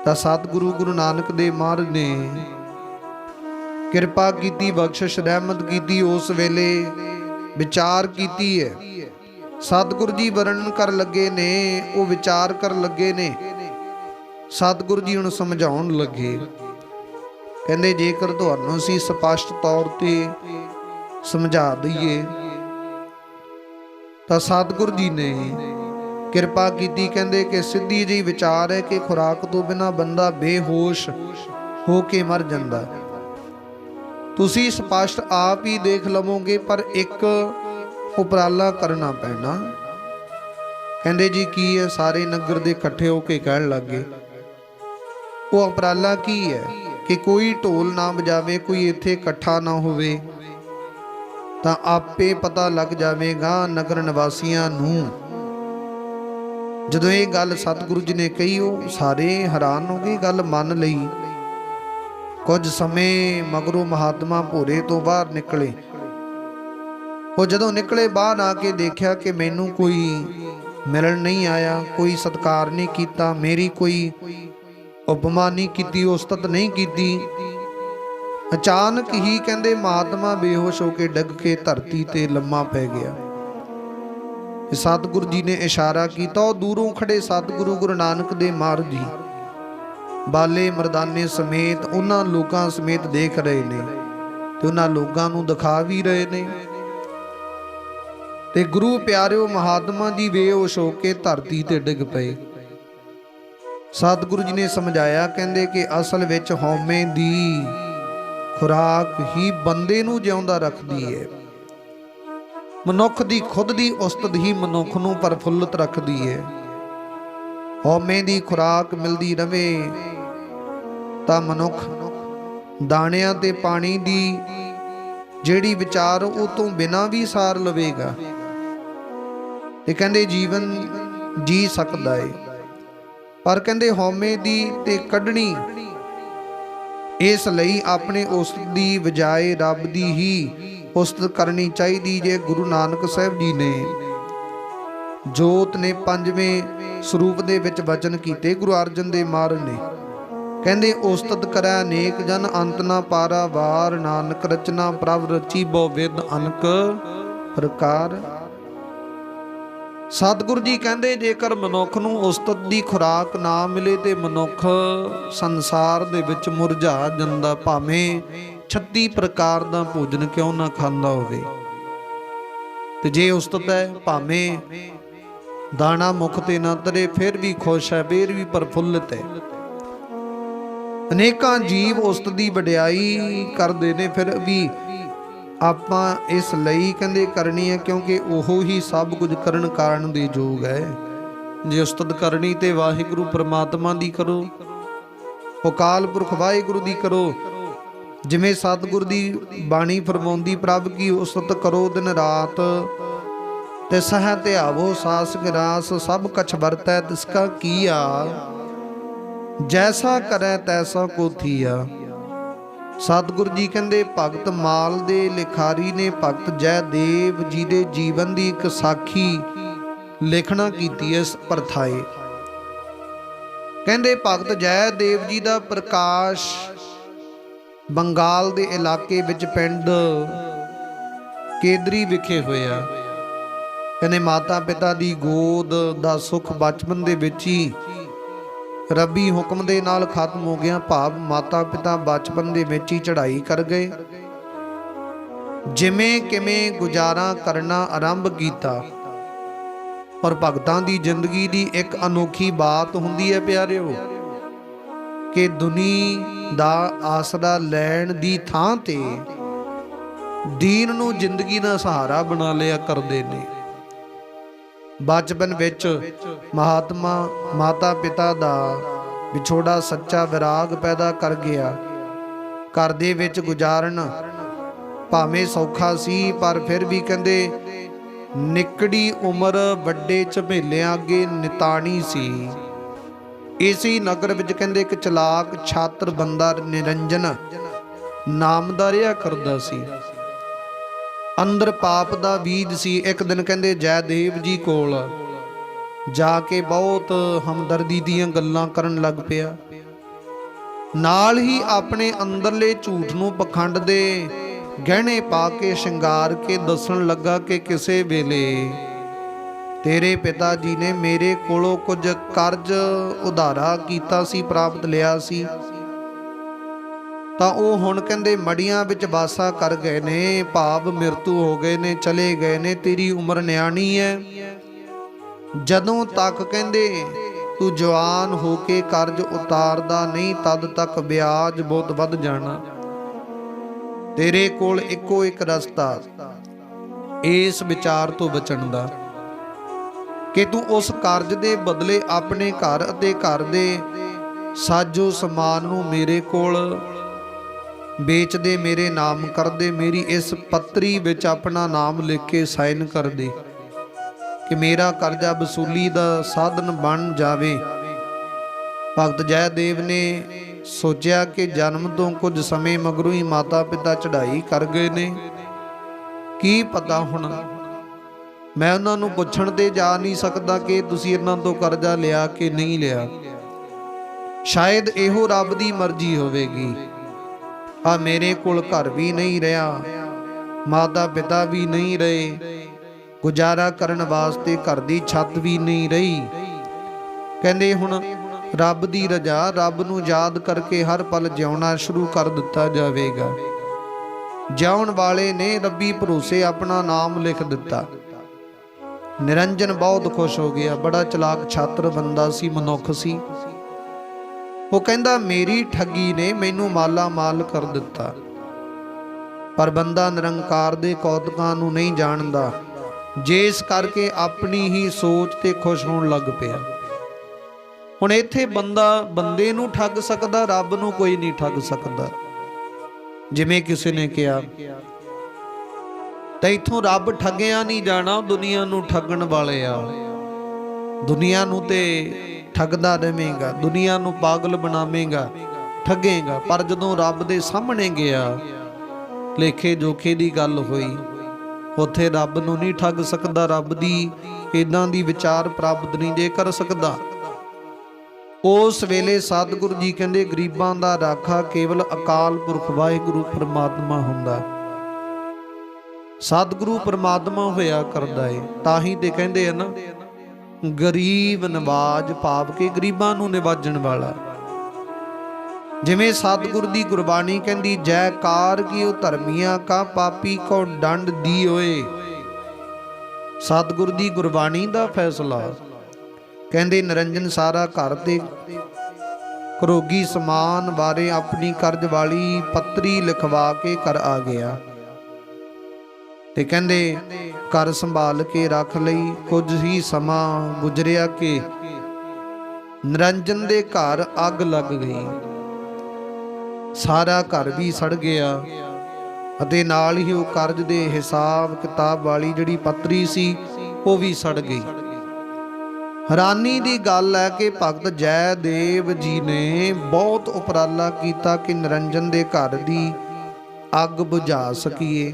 ਤਾਂ ਸਤਿਗੁਰੂ ਗੁਰੂ ਨਾਨਕ ਦੇਵ ਮਹਾਰਾਜ ਨੇ ਕਿਰਪਾ ਕੀਤੀ, ਬਖਸ਼ਿਸ਼, ਰਹਿਮਤ ਕੀਤੀ ਉਸ ਵੇਲੇ। ਵਿਚਾਰ ਕੀਤੀ ਹੈ। ਸਤਿਗੁਰੂ ਜੀ ਵਰਣਨ ਕਰ ਲੱਗੇ ਨੇ, ਉਹ ਵਿਚਾਰ ਕਰਨ ਲੱਗੇ ਨੇ। ਸਤਿਗੁਰੂ ਜੀ ਹੁਣ ਸਮਝਾਉਣ ਲੱਗੇ। ਕਹਿੰਦੇ, ਜੇਕਰ ਤੁਹਾਨੂੰ ਅਸੀਂ ਸਪਸ਼ਟ ਤੌਰ ਤੇ ਸਮਝਾ ਦਈਏ, ਤਾਂ ਸਤਿਗੁਰੂ ਜੀ ਨੇ ਕਿਰਪਾ ਕੀਤੀ, ਕਹਿੰਦੇ ਕਿ ਸਿੱਧੀ ਜੀ ਵਿਚਾਰ ਹੈ ਕਿ ਖੁਰਾਕ ਤੋਂ ਬਿਨਾ ਬੰਦਾ ਬੇਹੋਸ਼ ਹੋ ਕੇ ਮਰ ਜਾਂਦਾ ਹੈ। ਤੁਸੀਂ ਸਪਸ਼ਟ ਆਪ ਹੀ ਦੇਖ ਲਵੋਗੇ, ਪਰ ਇੱਕ ਉਪਰਾਲਾ ਕਰਨਾ ਪੈਣਾ। ਕਹਿੰਦੇ ਜੀ, ਕੀ ਹੈ? ਸਾਰੇ ਨਗਰ ਦੇ ਇਕੱਠੇ ਹੋ ਕੇ ਕਹਿਣ ਲੱਗੇ ਉਹ ਉਪਰਾਲਾ ਕੀ ਹੈ? ਕਿ ਕੋਈ ਢੋਲ ਨਾ ਵਜਾਵੇ, ਕੋਈ ਇੱਥੇ ਇਕੱਠਾ ਨਾ ਹੋਵੇ, ਤਾਂ ਆਪੇ ਪਤਾ ਲੱਗ ਜਾਵੇਗਾ ਨਗਰ ਨਿਵਾਸੀਆਂ ਨੂੰ। ਜਦੋਂ ਇਹ ਗੱਲ ਸਤਿਗੁਰੂ ਜੀ ਨੇ ਕਹੀ, ਉਹ ਸਾਰੇ ਹੈਰਾਨ ਹੋ ਗਏ ਗੱਲ ਮੰਨ ਲਈ। ਕੁਝ ਸਮੇਂ ਮਗਰੋਂ ਮਹਾਤਮਾ ਭੋਰੇ ਤੋਂ ਬਾਹਰ ਨਿਕਲੇ। ਉਹ ਜਦੋਂ ਨਿਕਲੇ, ਬਾਹਰ ਆ ਕੇ ਦੇਖਿਆ ਕਿ ਮੈਨੂੰ ਕੋਈ ਮਿਲਣ ਨਹੀਂ ਆਇਆ, ਕੋਈ ਸਤਕਾਰ ਨਹੀਂ ਕੀਤਾ, ਮੇਰੀ ਕੋਈ ਉਪਮਾ ਨਹੀਂ ਕੀਤੀ, ਉਸਤਤ ਨਹੀਂ ਕੀਤੀ। ਅਚਾਨਕ ਹੀ ਕਹਿੰਦੇ, ਮਹਾਤਮਾ ਬੇਹੋਸ਼ ਹੋ ਕੇ ਡਿੱਗ ਕੇ ਧਰਤੀ ਤੇ ਲੰਮਾ ਪੈ ਗਿਆ। ਸਤਿਗੁਰੂ ਜੀ ਨੇ ਇਸ਼ਾਰਾ ਕੀਤਾ। ਉਹ ਦੂਰੋਂ ਖੜੇ ਸਤਿਗੁਰੂ ਗੁਰੂ ਨਾਨਕ ਦੇ ਮਾਰ ਜੀ। ਬਾਲੇ ਮਰਦਾਨੇ ਸਮੇਤ ਉਹਨਾਂ ਲੋਕਾਂ ਸਮੇਤ ਦੇਖ ਰਹੇ ਨੇ ਤੇ ਉਹਨਾਂ ਲੋਕਾਂ ਨੂੰ ਦਿਖਾ ਵੀ ਰਹੇ ਨੇ। ਤੇ ਗੁਰੂ ਪਿਆਰਿਓ ਮਹਾਤਮਾ ਜੀ ਬੇਹੋਸ਼ ਹੋ ਕੇ ਧਰਤੀ ਤੇ ਡਿੱਗ ਪਏ। ਸਤਿਗੁਰੂ ਜੀ ਨੇ ਸਮਝਾਇਆ, ਕਹਿੰਦੇ ਕਿ ਅਸਲ ਵਿੱਚ ਹਉਮੈ ਦੀ ਖੁਰਾਕ ਹੀ ਬੰਦੇ ਨੂੰ ਜਿਉਂਦਾ ਰੱਖਦੀ ਹੈ ਮਨੁੱਖ ਦੀ ਖੁਦ ਦੀ ਉਸਤਤ ਹੀ ਮਨੁੱਖ ਨੂੰ ਪਰਫੁੱਲਤ ਰੱਖਦੀ ਹੈ ਹਉਮੈ ਦੀ ਖੁਰਾਕ ਮਿਲਦੀ ਰਵੇ। ਤਾਂ ਮਨੁੱਖ ਦਾਣਿਆਂ ਤੇ ਪਾਣੀ ਦੀ ਜਿਹੜੀ ਵਿਚਾਰ ਉਹ ਤੋਂ ਬਿਨਾ ਵੀ ਸਾਰ ਲਵੇਗਾ। ਤੇ ਕਹਿੰਦੇ ਜੀਵਨ ਜੀ ਸਕਦਾ ਏ। ਪਰ ਕਹਿੰਦੇ ਹਉਮੈ ਦੀ ਤੇ ਕੱਢਣੀ ਇਸ ਲਈ ਆਪਣੇ ਉਸ ਦੀ ਬਜਾਏ ਰੱਬ ਦੀ ਹੀ ਉਸਤ ਕਰਨੀ ਚਾਹੀਦੀ ਜੇ ਗੁਰੂ ਨਾਨਕ ਸਾਹਿਬ ਜੀ ਨੇ ਜੋਤ ਨੇ ਪੰਜਵੇਂ ਸਰੂਪ ਦੇ ਵਿੱਚ ਵਚਨ ਕੀਤੇ ਗੁਰੂ ਅਰਜਨ ਦੇ ਮਹਾਰਾਜ ਨੇ। ਕਹਿੰਦੇ ਉਸਤਤ ਕਰੈ ਅਨੇਕ ਜਨ, ਅੰਤ ਨਾ ਪਾਰਾ ਵਾਰ। ਨਾਨਕ ਰਚਨਾ ਪ੍ਰਭ ਰਚੀ ਬੋ ਵਿਦ ਅਨਕ ਪ੍ਰਕਾਰ। ਸਤਿਗੁਰੂ ਜੀ ਕਹਿੰਦੇ, ਜੇਕਰ ਮਨੁੱਖ ਨੂੰ ਉਸਤਤ ਦੀ ਖੁਰਾਕ ਨਾ ਮਿਲੇ ਤੇ ਮਨੁੱਖ ਸੰਸਾਰ ਦੇ ਵਿੱਚ ਮੁਰਝਾ ਜਾਂਦਾ ਭਾਵੇਂ 36 ਪ੍ਰਕਾਰ ਦਾ ਭੋਜਨ ਕਿਉਂ ਨਾ ਖਾਂਦਾ ਹੋਵੇ। ਤੇ ਜੇ ਉਸਤਤ ਹੈ, ਭਾਵੇਂ ਦਾਣਾ ਮੁਖ ਤੇ ਨਾ ਤਰੇ, ਫਿਰ ਵੀ ਖੁਸ਼ ਹੈ, ਫਿਰ ਵੀ ਪ੍ਰਫੁੱਲਤ ਹੈ। ਅਨੇਕਾਂ ਜੀਵ ਉਸਤ ਦੀ ਵਡਿਆਈ ਕਰਦੇ ਨੇ, ਫਿਰ ਵੀ ਆਪਾਂ ਇਸ ਲਈ ਕਹਿੰਦੇ ਕਰਨੀ ਹੈ ਕਿਉਂਕਿ ਉਹ ਹੀ ਸਭ ਕੁਝ ਕਰਨ ਕਾਰਨ ਦੇ ਯੋਗ ਹੈ। ਜੇ ਉਸਤਤ ਕਰਨੀ ਤੇ ਵਾਹਿਗੁਰੂ ਪ੍ਰਮਾਤਮਾ ਦੀ ਕਰੋ, ਅਕਾਲ ਪੁਰਖ ਵਾਹਿਗੁਰੂ ਦੀ ਕਰੋ, ਜਿਵੇਂ ਸਤਿਗੁਰ ਦੀ ਬਾਣੀ ਫਰਮਾਉਂਦੀ, ਪ੍ਰਭ ਕੀ ਉਸਤਤ ਕਰੋ ਦਿਨ ਰਾਤ ਤੇ ਸਹਿ ਧਿਆਵੋ ਸਾਸ ਗਿਰਾਸ ਸਭ ਕਛ ਵਰਤੈ ਤਿਸ ਕਾ ਕੀਆ। ਜੈਸਾ ਕਰੈ ਤੈਸਾ ਕੋ ਥੀਆ। ਸਤਿਗੁਰੂ ਜੀ ਕਹਿੰਦੇ, ਭਗਤ ਮਾਲ ਦੇ ਲਿਖਾਰੀ ਨੇ ਭਗਤ ਜੈ ਦੇਵ ਜੀ ਦੇ ਜੀਵਨ ਦੀ ਇੱਕ ਸਾਖੀ ਲਿਖਣਾ ਕੀਤੀ ਇਸ ਪਰਥਾਏ। ਕਹਿੰਦੇ, ਭਗਤ ਜੈਦੇਵ ਜੀ ਦਾ ਪ੍ਰਕਾਸ਼ ਬੰਗਾਲ ਦੇ ਇਲਾਕੇ ਵਿੱਚ ਪਿੰਡ ਕੇਦਰੀ ਵਿਖੇ ਹੋਇਆ। ਕਹਿੰਦੇ ਮਾਤਾ ਪਿਤਾ ਦੀ ਗੋਦ ਦਾ ਸੁਖ ਬਚਪਨ ਦੇ ਵਿੱਚ ਹੀ ਰੱਬੀ ਹੁਕਮ ਦੇ ਨਾਲ ਖਤਮ ਹੋ ਗਿਆ ਭਾਵ, ਮਾਤਾ ਪਿਤਾ ਬਚਪਨ ਦੇ ਵਿੱਚ ਹੀ ਚੜ੍ਹਾਈ ਕਰ ਗਏ। ਜਿਵੇਂ ਕਿਵੇਂ ਗੁਜ਼ਾਰਾ ਕਰਨਾ ਆਰੰਭ ਕੀਤਾ। ਪਰ ਭਗਤਾਂ ਦੀ ਜ਼ਿੰਦਗੀ ਦੀ ਇੱਕ ਅਨੋਖੀ ਬਾਤ ਹੁੰਦੀ ਹੈ ਪਿਆਰਿਓ, ਕਿ ਦੁਨੀ ਦਾ ਆਸਰਾ ਲੈਣ ਦੀ ਥਾਂ ਤੇ ਦੀਨ ਨੂੰ ਜ਼ਿੰਦਗੀ ਦਾ ਸਹਾਰਾ ਬਣਾ ਲਿਆ ਕਰਦੇ ਨੇ। ਬਚਪਨ ਵਿੱਚ ਮਹਾਤਮਾ ਮਾਤਾ ਪਿਤਾ ਦਾ ਵਿਛੋੜਾ ਸੱਚਾ ਵਿਰਾਗ ਪੈਦਾ ਕਰ ਗਿਆ। ਘਰ ਦੇ ਵਿੱਚ ਗੁਜ਼ਾਰਨ ਭਾਵੇਂ ਸੌਖਾ ਸੀ, ਪਰ ਫਿਰ ਵੀ ਕਹਿੰਦੇ ਨਿਕੜੀ ਉਮਰ ਵੱਡੇ ਝਮੇਲਿਆਂ ਅੱਗੇ ਨਿਤਾਣੀ ਸੀ। ਇਸੇ ਨਗਰ ਵਿੱਚ ਕਹਿੰਦੇ ਇੱਕ ਚਲਾਕ ਛਾਤਰ ਬੰਦਾ ਨਿਰੰਜਨ ਨਾਮ ਦਾ ਰਿਹਾ ਕਰਦਾ ਸੀ। ਅੰਦਰ ਪਾਪ ਦਾ ਬੀਜ ਸੀ, ਇੱਕ ਦਿਨ ਕਹਿੰਦੇ ਜੈਦੇਵ ਜੀ ਕੋਲ। ਜਾ ਕੇ ਬਹੁਤ ਹਮਦਰਦੀ ਦੀਆਂ ਗੱਲਾਂ ਕਰਨ ਲੱਗ ਪਿਆ। ਨਾਲ ਹੀ ਆਪਣੇ ਅੰਦਰਲੇ ਝੂਠ ਨੂੰ ਪਖੰਡ ਦੇ ਗਹਿਣੇ ਪਾ ਕੇ ਸ਼ਿੰਗਾਰ ਕੇ ਦੱਸਣ ਲੱਗਾ ਕਿ ਕਿਸੇ ਵੇਲੇ ਤੇਰੇ ਪਿਤਾ ਜੀ ਨੇ ਮੇਰੇ ਕੋਲੋਂ ਕੁਝ ਕਰਜ਼ ਉਧਾਰਾ ਕੀਤਾ ਸੀ, ਪ੍ਰਾਪਤ ਲਿਆ ਸੀ। ਤਾਂ ਉਹ ਹੁਣ ਕਹਿੰਦੇ, ਮੜੀਆਂ ਵਿੱਚ ਵਾਸਾ ਕਰ ਗਏ ਨੇ, ਭਾਵ ਮਿਰਤੂ ਹੋ ਗਏ ਨੇ, ਚਲੇ ਗਏ ਨੇ, ਤੇਰੀ ਉਮਰ ਨਿਆਣੀ ਹੈ ਜਦੋਂ ਤੱਕ ਕਹਿੰਦੇ, ਤੂੰ ਜਵਾਨ ਹੋ ਕੇ ਕਰਜ਼ ਉਤਾਰਦਾ ਨਹੀਂ, ਤਦ ਤੱਕ ਵਿਆਜ ਬਹੁਤ ਵੱਧ ਜਾਣਾ। ਤੇਰੇ ਕੋਲ ਇੱਕੋ ਇੱਕ ਰਸਤਾ, ਇਸ ਵਿਚਾਰ ਤੋਂ ਬਚਣ ਦਾ। ਕਿ ਤੂੰ ਉਸ ਕਰਜ਼ ਦੇ ਬਦਲੇ ਆਪਣੇ ਘਰ ਅਤੇ ਘਰ ਦੇ ਸਾਜੋ ਸਮਾਨ ਨੂੰ ਮੇਰੇ ਕੋਲ ਵੇਚਦੇ ਮੇਰੇ ਨਾਮ, ਕਰਦੇ ਮੇਰੀ ਇਸ ਪੱਤਰੀ ਵਿੱਚ ਆਪਣਾ ਨਾਮ ਲਿਖ ਕੇ ਸਾਈਨ ਕਰ ਦੇ ਕਿ ਮੇਰਾ ਕਰਜ਼ਾ ਵਸੂਲੀ ਦਾ ਸਾਧਨ ਬਣ ਜਾਵੇ। ਭਗਤ ਜੈਦੇਵ ਨੇ ਸੋਚਿਆ ਕਿ ਜਨਮ ਤੋਂ ਕੁਝ ਸਮੇਂ ਮਗਰੋਂ ਹੀ ਮਾਤਾ ਪਿਤਾ ਚੜ੍ਹਾਈ ਕਰ ਗਏ ਨੇ। ਕੀ ਪਤਾ ਹੁਣ? ਮੈਂ ਉਹਨਾਂ ਨੂੰ ਪੁੱਛਣ ਤੇ ਜਾ ਨਹੀਂ ਸਕਦਾ ਕਿ ਤੁਸੀਂ ਇਹਨਾਂ ਤੋਂ ਕਰਜ਼ਾ ਲਿਆ ਕਿ ਨਹੀਂ ਲਿਆ। ਸ਼ਾਇਦ ਇਹੋ ਰੱਬ ਦੀ ਮਰਜ਼ੀ ਹੋਵੇਗੀ। ਆ ਮੇਰੇ ਕੋਲ ਘਰ ਵੀ ਨਹੀਂ ਰਿਹਾ, ਮਾਤਾ ਪਿਤਾ ਵੀ ਨਹੀਂ ਰਹੇ, ਗੁਜ਼ਾਰਾ ਕਰਨ ਵਾਸਤੇ ਘਰ ਦੀ ਛੱਤ ਵੀ ਨਹੀਂ ਰਹੀ। ਕਹਿੰਦੇ ਹੁਣ ਰੱਬ ਦੀ ਰਜਾ, ਰੱਬ ਨੂੰ ਯਾਦ ਕਰਕੇ ਹਰ ਪਲ ਜਿਉਣਾ ਸ਼ੁਰੂ ਕਰ ਦਿੱਤਾ ਜਾਵੇਗਾ। ਜਿਉਣ ਵਾਲੇ ਨੇ ਰੱਬੀ ਭਰੋਸੇ ਆਪਣਾ ਨਾਮ ਲਿਖ ਦਿੱਤਾ। ਨਿਰੰਜਨ ਬਹੁਤ ਖੁਸ਼ ਹੋ ਗਿਆ, ਬੜਾ ਚਲਾਕ ਛਾਤਰ ਬੰਦਾ ਸੀ, ਮਨੁੱਖ ਸੀ। ਉਹ ਕਹਿੰਦਾ, ਮੇਰੀ ਠੱਗੀ ਨੇ ਮੈਨੂੰ ਮਾਲਾ ਮਾਲ ਕਰ ਦਿੱਤਾ। ਪਰ ਬੰਦਾ ਨਿਰੰਕਾਰ ਦੇ ਕੌਤਕਾਂ ਨੂੰ ਨਹੀਂ ਜਾਣਦਾ। ਜਿਸ ਕਰਕੇ ਆਪਣੀ ਹੀ ਸੋਚ ਤੇ ਖੁਸ਼ ਹੋਣ ਲੱਗ ਪਿਆ। ਹੁਣ ਇੱਥੇ ਬੰਦਾ, ਬੰਦੇ ਨੂੰ ਠੱਗ ਸਕਦਾ, ਰੱਬ ਨੂੰ ਕੋਈ ਨਹੀਂ ਠੱਗ ਸਕਦਾ। ਜਿਵੇਂ ਕਿਸੇ ਨੇ ਕਿਹਾ, ਤਾਂ ਇਥੋਂ ਰੱਬ ਠੱਗਿਆ ਨਹੀਂ ਜਾਣਾ, ਦੁਨੀਆ ਨੂੰ ਠੱਗਣ ਵਾਲੇ ਆ। ਦੁਨੀਆ ਨੂੰ ਤੇ ਠੱਗਦਾ ਰਵੇਂਗਾ, ਦੁਨੀਆ ਨੂੰ ਪਾਗਲ ਬਣਾਵੇਂਗਾ, ਠੱਗੇਗਾ। ਪਰ ਜਦੋਂ ਰੱਬ ਦੇ ਸਾਹਮਣੇ ਗਿਆ, ਲੇਖੇ ਜੋਖੇ ਦੀ ਗੱਲ ਹੋਈ। ਉੱਥੇ ਰੱਬ ਨੂੰ ਨਹੀਂ ਠੱਗ ਸਕਦਾ, ਰੱਬ ਦੀ ਇਦਾਂ ਦੀ ਵਿਚਾਰ ਪ੍ਰਾਪਤ ਨਹੀਂ ਜੇ ਕਰ ਸਕਦਾ। ਉਸ ਵੇਲੇ ਸਤਿਗੁਰੂ ਜੀ ਕਹਿੰਦੇ, ਗਰੀਬਾਂ ਦਾ ਰਾਖਾ ਕੇਵਲ ਅਕਾਲ ਪੁਰਖ ਵਾਹਿਗੁਰੂ ਪ੍ਰਮਾਤਮਾ ਹੁੰਦਾ ਸਤਿਗੁਰੂ ਪ੍ਰਮਾਤਮਾ ਹੋਇਆ ਕਰਦਾ ਏ। ਤਾਂ ਹੀ ਤੇ ਕਹਿੰਦੇ ਆ ਨਾ ਗਰੀਬ ਨਵਾਜ ਪਾਪ ਕੇ ਗਰੀਬਾਂ ਨੂੰ ਨਿਵਾਜਣ ਵਾਲਾ। ਜਿਵੇਂ ਸਤਿਗੁਰ ਦੀ ਗੁਰਬਾਣੀ ਕਹਿੰਦੀ ਜੈਕਾਰ ਕੀਓ ਧਰਮੀਆਂ ਕਾ ਪਾਪੀ ਕੋ ਡੰਡ ਦੀ ਓਏ ਸਤਿਗੁਰ ਦੀ ਗੁਰਬਾਣੀ ਦਾ ਫੈਸਲਾ। ਕਹਿੰਦੇ, ਨਿਰੰਜਨ ਸਾਰਾ ਘਰ ਤੇ ਕਰੋਗੀ ਸਮਾਨ ਬਾਰੇ ਆਪਣੀ ਕਰਜ਼ ਵਾਲੀ ਪੱਤਰੀ ਲਿਖਵਾ ਕੇ ਕਰ ਆ ਗਿਆ। ਤੇ ਕਹਿੰਦੇ, ਘਰ ਸੰਭਾਲ ਕੇ ਰੱਖ ਲਈ, ਕੁਝ ਹੀ ਸਮਾਂ ਗੁਜ਼ਰਿਆ ਕਿ? ਨਿਰੰਜਨ ਦੇ ਘਰ ਅੱਗ ਲੱਗ ਗਈ। ਸਾਰਾ ਘਰ ਵੀ ਸੜ ਗਿਆ ਅਤੇ ਨਾਲ ਹੀ ਉਹ ਕਰਜ਼ ਦੇ ਹਿਸਾਬ ਕਿਤਾਬ ਵਾਲੀ ਜਿਹੜੀ ਪੱਤਰੀ ਸੀ, ਉਹ ਵੀ ਸੜ ਗਈ। ਹੈਰਾਨੀ ਦੀ ਗੱਲ ਹੈ ਕਿ ਭਗਤ ਜੈ ਦੇਵ ਜੀ ਨੇ ਬਹੁਤ ਉਪਰਾਲਾ ਕੀਤਾ ਕਿ ਨਿਰੰਜਨ ਦੇ ਘਰ ਦੀ ਅੱਗ ਬੁਝਾ ਸਕੀਏ।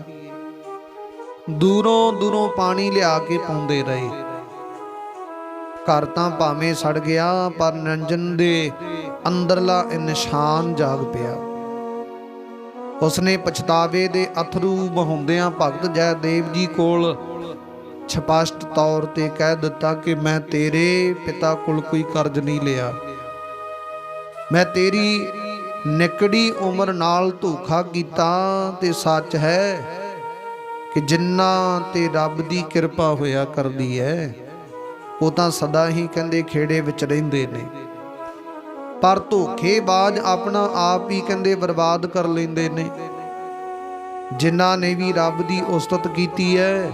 ਦੂਰੋਂ ਦੂਰੋਂ ਪਾਣੀ ਲਿਆ ਕੇ ਪਾਉਂਦੇ ਰਹੇ। ਘਰ ਤਾਂ ਭਾਵੇਂ ਸੜ ਗਿਆ, ਪਰ ਨਿਰੰਜਨ ਦੇ ਅੰਦਰਲਾ ਇਹ ਨਿਸ਼ਾਨ ਜਾਗ ਪਿਆ। ਉਸਨੇ ਪਛਤਾਵੇ ਦੇ ਅਥਰੂ ਬਹਾਉਂਦਿਆਂ ਭਗਤ ਜੈਦੇਵ ਜੀ ਕੋਲ ਸਪਸ਼ਟ ਤੌਰ ਤੇ ਕਹਿ ਦਿੱਤਾ ਕਿ ਮੈਂ ਤੇਰੇ ਪਿਤਾ ਕੋਲ ਕੋਈ ਕਰਜ਼ ਨਹੀਂ ਲਿਆ। ਮੈਂ ਤੇਰੀ ਨਿਕੜੀ ਉਮਰ ਨਾਲ ਧੋਖਾ ਕੀਤਾ ਤੇ ਸੱਚ ਹੈ ਕਿ ਜਿੰਨਾ ਤੇ ਰੱਬ ਦੀ ਕਿਰਪਾ ਹੋਇਆ ਕਰਦੀ ਹੈ, ਉਹ ਤਾਂ ਸਦਾ ਹੀ ਕਹਿੰਦੇ ਖੇੜੇ ਵਿੱਚ ਰਹਿੰਦੇ ਨੇ। ਪਰ ਧੋਖੇਬਾਜ਼ ਆਪਣਾ ਆਪ ਹੀ ਕਹਿੰਦੇ ਬਰਬਾਦ ਕਰ ਲੈਂਦੇ ਨੇ। ਜਿਨ੍ਹਾਂ ਨੇ ਵੀ ਰੱਬ ਦੀ ਉਸਤਤ ਕੀਤੀ ਹੈ,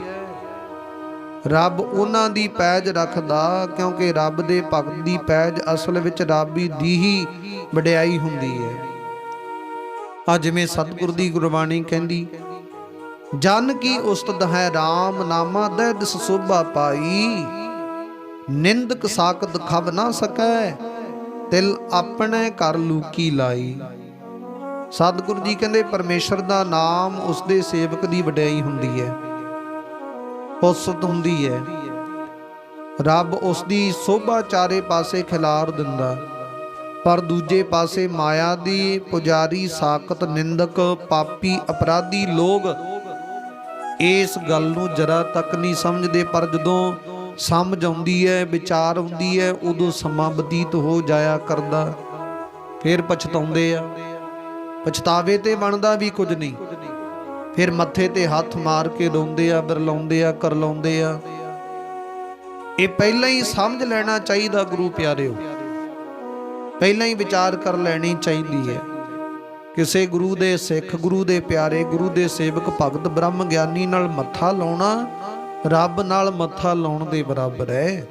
ਰੱਬ ਉਹਨਾਂ ਦੀ ਪੈਜ ਰੱਖਦਾ, ਕਿਉਂਕਿ ਰੱਬ ਦੇ ਭਗਤ ਦੀ ਪੈਜ ਅਸਲ ਵਿੱਚ ਰੱਬ ਦੀ ਹੀ ਵਡਿਆਈ ਹੁੰਦੀ ਹੈ। ਆ ਜਿਵੇਂ ਸਤਿਗੁਰ ਦੀ ਗੁਰਬਾਣੀ ਕਹਿੰਦੀ ਜਨ ਕੀ ਉਸਤਤ ਹੈ RAM ਨਾਮਾ ਦੇ ਦਿਸ ਸੋਭਾ ਪਾਈ। ਨਿੰਦਕ ਸਾਕਤ ਖਬ ਨਾ ਸਕੈ, ਤਿਲ ਆਪਣੇ ਕਰ ਲੂਕੀ ਲਾਈ। ਸਤਿਗੁਰੂ ਜੀ ਕਹਿੰਦੇ, ਪਰਮੇਸ਼ਰ ਦਾ ਨਾਮ ਉਸ ਦੇ ਸੇਵਕ ਦੀ ਵਡਿਆਈ ਹੁੰਦੀ ਹੈ ਉਸਤ ਹੁੰਦੀ ਹੈ। ਰੱਬ ਉਸ ਦੀ ਸੋਭਾ ਚਾਰੇ ਪਾਸੇ ਖਿਲਾਰ ਦਿੰਦਾ, ਪਰ ਦੂਜੇ ਪਾਸੇ ਮਾਇਆ ਦੀ ਪੁਜਾਰੀ ਸਾਖਤ, ਨਿੰਦਕ, ਪਾਪੀ, ਅਪਰਾਧੀ ਲੋਕ ਇਸ ਗੱਲ ਨੂੰ ਜਰਾ ਤੱਕ ਨਹੀਂ ਸਮਝਦੇ, ਪਰ ਜਦੋਂ ਸਮਝ ਆਉਂਦੀ ਹੈ, ਵਿਚਾਰ ਹੁੰਦੀ ਹੈ, ਉਦੋਂ ਸਮਾਂ ਬਤੀਤ ਹੋ ਜਾਇਆ ਕਰਦਾ। ਫਿਰ ਪਛਤਾਉਂਦੇ ਆ। ਪਛਤਾਵੇ ਤੇ ਬਣਦਾ ਵੀ ਕੁਝ ਨਹੀਂ। ਫਿਰ ਮੱਥੇ ਤੇ ਹੱਥ ਮਾਰ ਕੇ ਰੋਂਦੇ ਆ, ਬਰਲਾਉਂਦੇ ਆ ਕਰ ਲਾਉਂਦੇ ਆ। ਇਹ ਪਹਿਲਾਂ ਹੀ ਸਮਝ ਲੈਣਾ ਚਾਹੀਦਾ, ਗੁਰੂ ਪਿਆਰਿਓ। ਪਹਿਲਾਂ ਹੀ ਵਿਚਾਰ ਕਰ ਲੈਣੀ ਚਾਹੀਦੀ ਹੈ। ਕਿਸੇ ਗੁਰੂ ਦੇ ਸਿੱਖ, ਗੁਰੂ ਦੇ ਪਿਆਰੇ, ਗੁਰੂ ਦੇ ਸੇਵਕ ਭਗਤ ਬ੍ਰਹਮ ਗਿਆਨੀ ਨਾਲ ਮੱਥਾ ਲਾਉਣਾ, ਰੱਬ ਨਾਲ ਮੱਥਾ ਲਾਉਣ ਦੇ ਬਰਾਬਰ ਹੈ।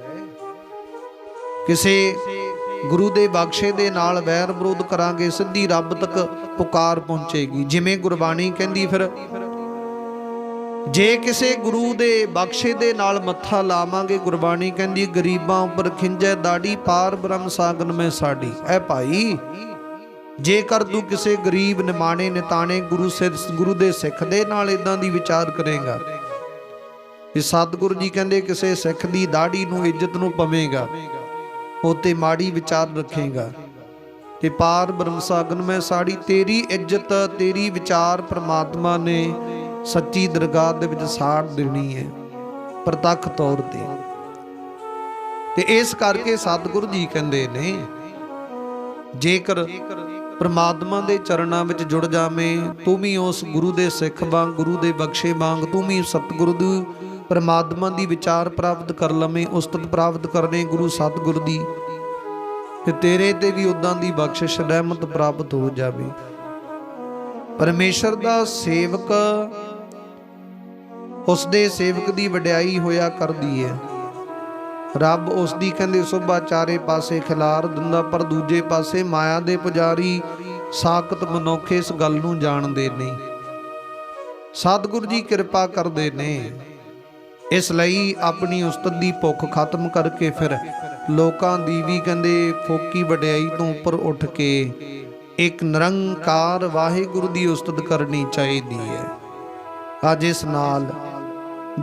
ਕਿਸੇ ਗੁਰੂ ਦੇ ਬਖਸ਼ੇ ਦੇ ਨਾਲ ਵੈਰ ਵਿਰੋਧ ਕਰਾਂਗੇ, ਸਿੱਧੀ ਰੱਬ ਤੱਕ ਪੁਕਾਰ ਪਹੁੰਚੇਗੀ। ਜਿਵੇਂ ਗੁਰਬਾਣੀ ਕਹਿੰਦੀ ਫਿਰ, ਜੇ ਕਿਸੇ ਗੁਰੂ ਦੇ ਬਖਸ਼ੇ ਦੇ ਨਾਲ ਮੱਥਾ ਲਾਵਾਂਗੇ, ਗੁਰਬਾਣੀ ਕਹਿੰਦੀ, ਗਰੀਬਾਂ ਉੱਪਰ ਖਿੰਜੈ ਦਾੜੀ, ਪਾਰ ਬ੍ਰਹਮ ਸਾਗਨ ਮੈਂ ਸਾਡੀ ਐ ਭਾਈ ਜੇਕਰ ਤੂੰ ਕਿਸੇ ਗਰੀਬ, ਨਿਮਾਣੇ, ਨਿਤਾਣੇ, ਗੁਰੂ ਸੇ ਗੁਰੂ ਦੇ ਸਿੱਖ ਦੇ ਨਾਲ ਇਦਾਂ ਦੀ ਵਿਚਾਰ ਕਰੇਗਾ ਇਹ ਸਤਿਗੁਰੂ ਜੀ ਕਹਿੰਦੇ ਕਿਸੇ ਸਿੱਖ ਦੀ ਦਾੜੀ ਨੂੰ ਇੱਜ਼ਤ ਨੂੰ ਪਵੇਗਾ, ਉਤੇ ਮਾੜੀ ਵਿਚਾਰ ਰੱਖੇਗਾ ਕਿ ਪਾਰ ਬ੍ਰਹਮ ਸਾਗਨ ਮੈਂ ਸਾੜੀ, ਤੇਰੀ ਇੱਜ਼ਤ, ਤੇਰੀ ਵਿਚਾਰ ਪ੍ਰਮਾਤਮਾ ਨੇ ਸੱਚੀ ਦਰਗਾਹ ਦੇ ਵਿੱਚ ਸਾੜ ਦੇਣੀ ਹੈ ਪ੍ਰਤੱਖ ਤੌਰ ਤੇ। ਤੇ ਇਸ ਕਰਕੇ ਸਤਿਗੁਰੂ ਜੀ ਕਹਿੰਦੇ ਨੇ, ਜੇਕਰ ਪਰਮਾਤਮਾ ਦੇ ਚਰਨਾਂ ਵਿੱਚ ਜੁੜ ਜਾਵੇਂ, ਤੂੰ ਵੀ ਉਸ ਗੁਰੂ ਦੇ ਸਿੱਖ ਵਾਂਗ, ਗੁਰੂ ਦੇ ਬਖਸ਼ੇ ਵਾਂਗ, ਤੂੰ ਵੀ ਸਤਿਗੁਰੂ ਦੀ, ਪਰਮਾਤਮਾ ਦੀ ਵਿਚਾਰ ਪ੍ਰਾਪਤ ਕਰ ਲਵੇਂ, ਉਸਤਤ ਪ੍ਰਾਪਤ ਕਰਨੇ ਗੁਰੂ ਸਤਿਗੁਰ ਦੀ। ਤੇ ਤੇਰੇ ਤੇ ਵੀ ਉਦਾਂ ਦੀ ਬਖਸ਼ਿਸ਼, ਰਹਿਮਤ ਪ੍ਰਾਪਤ ਹੋ ਜਾਵੇ। ਪਰਮੇਸ਼ਰ ਦਾ ਸੇਵਕ ਉਸ ਦੇ ਸੇਵਕ ਦੀ ਵਡਿਆਈ ਹੋਇਆ ਕਰਦੀ ਹੈ। ਰੱਬ ਉਸ ਦੀ ਕਹਿੰਦੇ ਸੁਭਾ ਚਾਰੇ ਪਾਸੇ ਖਿਲਾਰ ਦਿੰਦਾ, ਪਰ ਦੂਜੇ ਪਾਸੇ ਮਾਇਆ ਦੇ ਪੁਜਾਰੀ ਸਾਖਤ ਮਨੁੱਖ ਇਸ ਗੱਲ ਨੂੰ ਜਾਣਦੇ ਨਹੀਂ ਸਤਿਗੁਰੂ ਜੀ ਕਿਰਪਾ ਕਰਦੇ ਨੇ। ਇਸ ਲਈ ਆਪਣੀ ਉਸਤਤ ਦੀ ਭੁੱਖ ਖਤਮ ਕਰਕੇ ਫਿਰ ਲੋਕਾਂ ਦੀ ਵੀ ਕਹਿੰਦੇ ਫੋਕੀ ਵਡਿਆਈ ਤੋਂ ਉੱਪਰ ਉੱਠ ਕੇ ਇੱਕ ਨਿਰੰਕਾਰ ਵਾਹਿਗੁਰੂ ਦੀ ਉਸਤਤ ਕਰਨੀ ਚਾਹੀਦੀ ਹੈ। ਅੱਜ ਇਸ ਨਾਲ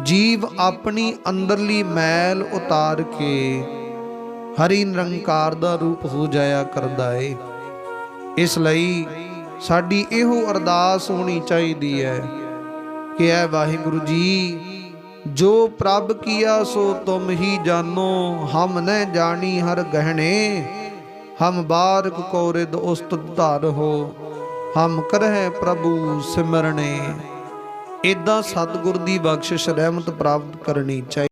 ਜੀਵ ਆਪਣੀ ਅੰਦਰਲੀ ਮੈਲ ਉਤਾਰ ਕੇ ਹਰੀ ਨਿਰੰਕਾਰ ਦਾ ਰੂਪ ਹੋ ਜਾਇਆ ਕਰਦਾ ਏ। ਇਸ ਲਈ ਸਾਡੀ ਇਹੋ ਅਰਦਾਸ ਹੋਣੀ ਚਾਹੀਦੀ ਹੈ ਕਿ ਐ ਵਾਹਿਗੁਰੂ ਜੀ, ਜੋ ਪ੍ਰਭ ਕੀਆ ਸੋ ਤੁਮ ਹੀ ਜਾਨੋ, ਹਮ ਨ ਜਾਣੀ ਹਰ ਗਹਿਣੇ, ਹਮ ਬਾਰਕ ਕੋ ਉਸਤ ਧਾਰ ਹੋ, ਹਮ ਕਰਹਿ ਪ੍ਰਭੂ ਸਿਮਰਨੇ। ਇਦਾਂ ਸਤਿਗੁਰ ਦੀ ਬਖਸ਼ਿਸ਼ ਰਹਿਮਤ ਪ੍ਰਾਪਤ ਕਰਨੀ ਚਾਹੀਦੀ